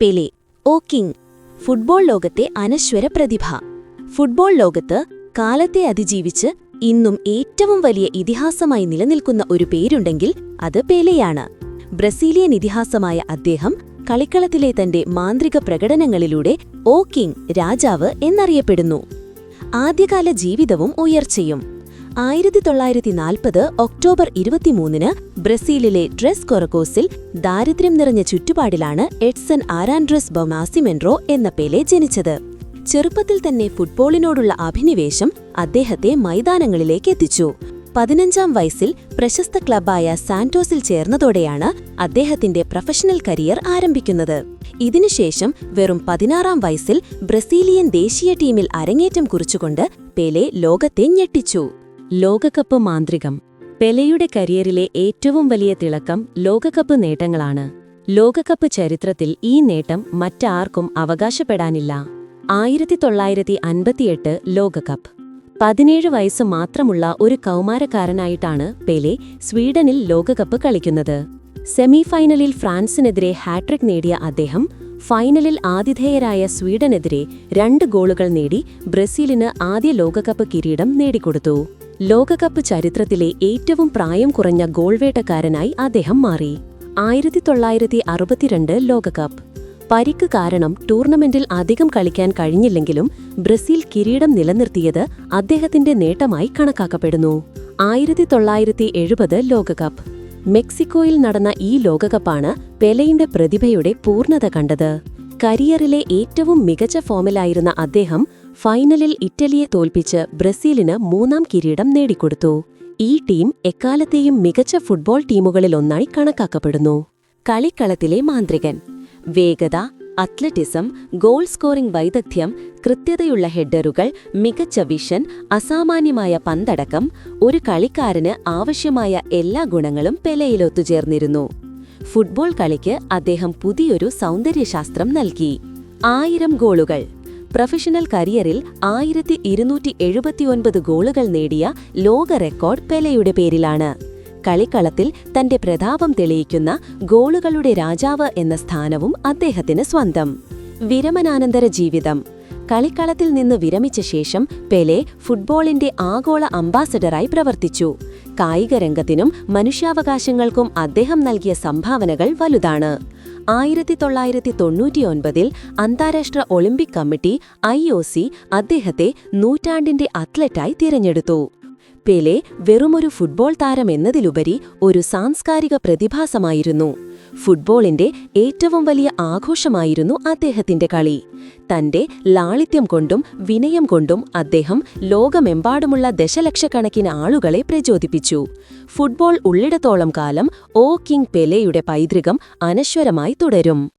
Pele ഓ king. Football ലോകത്തെ അനശ്വര പ്രതിഭ. Football ലോകത്ത് കാലത്തെ അതിജീവിച്ച് ഇന്നും ഏറ്റവും വലിയ ഇതിഹാസമായി നിലനിൽക്കുന്ന ഒരു പേരുണ്ടെങ്കിൽ അത് പേലെയാണ്. ബ്രസീലിയൻ ഇതിഹാസമായ അദ്ദേഹം കളിക്കളത്തിലെ തന്റെ മാന്ത്രിക പ്രകടനങ്ങളിലൂടെ ഓ കിങ് രാജാവ് എന്നറിയപ്പെടുന്നു. ആദ്യകാല ജീവിതവും ഉയർച്ചയും. ആയിരത്തി തൊള്ളായിരത്തി നാൽപ്പത് ഒക്ടോബർ ഇരുപത്തിമൂന്നിന് ബ്രസീലിലെ ഡ്രസ് കൊറക്കോസിൽ ദാരിദ്ര്യം നിറഞ്ഞ ചുറ്റുപാടിലാണ് എഡ്സൺ ആരാൻഡ്രസ് ബൊമാസിമെൻട്രോ എന്ന പേലെ ജനിച്ചത്. ചെറുപ്പത്തിൽ തന്നെ ഫുട്ബോളിനോടുള്ള അഭിനിവേശം അദ്ദേഹത്തെ മൈതാനങ്ങളിലേക്ക് എത്തിച്ചു. പതിനഞ്ചാം വയസ്സിൽ പ്രശസ്ത ക്ലബായ സാന്റോസിൽ ചേർന്നതോടെയാണ് അദ്ദേഹത്തിന്റെ പ്രൊഫഷണൽ കരിയർ ആരംഭിക്കുന്നത്. ഇതിനുശേഷം വെറും പതിനാറാം വയസ്സിൽ ബ്രസീലിയൻ ദേശീയ ടീമിൽ അരങ്ങേറ്റം കുറിച്ചുകൊണ്ട് പേലെ ലോകത്തെ ഞെട്ടിച്ചു. ലോകകപ്പ് മാന്ത്രികം. പെലെയുടെ കരിയറിലെ ഏറ്റവും വലിയ തിളക്കം ലോകകപ്പ് നേട്ടങ്ങളാണ്. ലോകകപ്പ് ചരിത്രത്തിൽ ഈ നേട്ടം മറ്റാർക്കും അവകാശപ്പെടാനില്ല. ആയിരത്തി തൊള്ളായിരത്തി അൻപത്തിയെട്ട് ലോകകപ്പ്. പതിനേഴ് വയസ്സ് മാത്രമുള്ള ഒരു കൗമാരക്കാരനായിട്ടാണ് പെലെ സ്വീഡനിൽ ലോകകപ്പ് കളിക്കുന്നത്. സെമിഫൈനലിൽ ഫ്രാൻസിനെതിരെ ഹാട്രിക് നേടിയ അദ്ദേഹം ഫൈനലിൽ ആതിഥേയരായ സ്വീഡനെതിരെ രണ്ട് ഗോളുകൾ നേടി ബ്രസീലിന് ആദ്യ ലോകകപ്പ് കിരീടം നേടിക്കൊടുത്തു. ലോകകപ്പ് ചരിത്രത്തിലെ ഏറ്റവും പ്രായം കുറഞ്ഞ ഗോൾവേട്ടക്കാരനായി അദ്ദേഹം മാറി. ആയിരത്തി തൊള്ളായിരത്തി അറുപത്തിരണ്ട് ലോകകപ്പ്. പരിക്ക് കാരണം ടൂർണമെന്റിൽ അധികം കളിക്കാൻ കഴിഞ്ഞില്ലെങ്കിലും ബ്രസീൽ കിരീടം നിലനിർത്തിയത് അദ്ദേഹത്തിന്റെ നേട്ടമായി കണക്കാക്കപ്പെടുന്നു. ആയിരത്തി തൊള്ളായിരത്തി എഴുപത് ലോകകപ്പ്. മെക്സിക്കോയിൽ നടന്ന ഈ ലോകകപ്പാണ് പെലയിന്റെ പ്രതിഭയുടെ പൂർണത കണ്ടത്. കരിയറിലെ ഏറ്റവും മികച്ച ഫോമിലായിരുന്ന അദ്ദേഹം ഫൈനലിൽ ഇറ്റലിയെ തോൽപ്പിച്ച് ബ്രസീലിന് മൂന്നാം കിരീടം നേടിക്കൊടുത്തു. ഈ ടീം എക്കാലത്തെയും മികച്ച ഫുട്ബോൾ ടീമുകളിലൊന്നായി കണക്കാക്കപ്പെടുന്നു. കളിക്കളത്തിലെ മാന്ത്രികൻ. വേഗത അത്ലറ്റിസം ഗോൾ സ്കോറിംഗ് വൈദഗ്ധ്യം കൃത്യതയുള്ള ഹെഡറുകൾ മികച്ച വിഷൻ അസാമാന്യമായ പന്തടക്കം ഒരു കളിക്കാരന് ആവശ്യമായ എല്ലാ ഗുണങ്ങളും പെലയിലൊത്തുചേർന്നിരുന്നു. ഫുട്ബോൾ കളിക്ക് അദ്ദേഹം പുതിയൊരു സൗന്ദര്യശാസ്ത്രം നൽകി. ആയിരം ഗോളുകൾ. പ്രൊഫഷണൽ കരിയറിൽ ആയിരത്തി ഇരുന്നൂറ്റി എഴുപത്തിയൊൻപത് ഗോളുകൾ നേടിയ ലോക റെക്കോർഡ് പെലയുടെ പേരിലാണ്. കളിക്കളത്തിൽ തന്റെ പ്രതാപം തെളിയിക്കുന്ന ഗോളുകളുടെ രാജാവ് എന്ന സ്ഥാനവും അദ്ദേഹത്തിന് സ്വന്തം. വിരമനാനന്തര ജീവിതം. കളിക്കളത്തിൽ നിന്ന് വിരമിച്ച ശേഷം പെലെ ഫുട്ബോളിന്റെ ആഗോള അംബാസഡറായി പ്രവർത്തിച്ചു. കായിക രംഗത്തിനും മനുഷ്യാവകാശങ്ങൾക്കും അദ്ദേഹം നൽകിയ സംഭാവനകൾ വലുതാണ്. ആയിരത്തി തൊള്ളായിരത്തി തൊണ്ണൂറ്റിയൊൻപതിൽ അന്താരാഷ്ട്ര Olympic committee I O C അദ്ദേഹത്തെ നൂറ്റാണ്ടിന്റെ അത്ലറ്റായി തിരഞ്ഞെടുത്തു. പെലെ വെറുമൊരു ഫുട്ബോൾ താരമെന്നതിലുപരി ഒരു സാംസ്കാരിക പ്രതിഭാസമായിരുന്നു. ഫുട്ബോളിന്റെ ഏറ്റവും വലിയ ആഘോഷമായിരുന്നു അദ്ദേഹത്തിന്റെ കളി. തന്റെ ലാളിത്യം കൊണ്ടും വിനയം കൊണ്ടും അദ്ദേഹം ലോകമെമ്പാടുമുള്ള ദശലക്ഷക്കണക്കിന് ആളുകളെ പ്രചോദിപ്പിച്ചു. ഫുട്ബോൾ ഉള്ളിടത്തോളം കാലം ഓ കിങ് പെലെയുടെ പൈതൃകം അനശ്വരമായി തുടരും.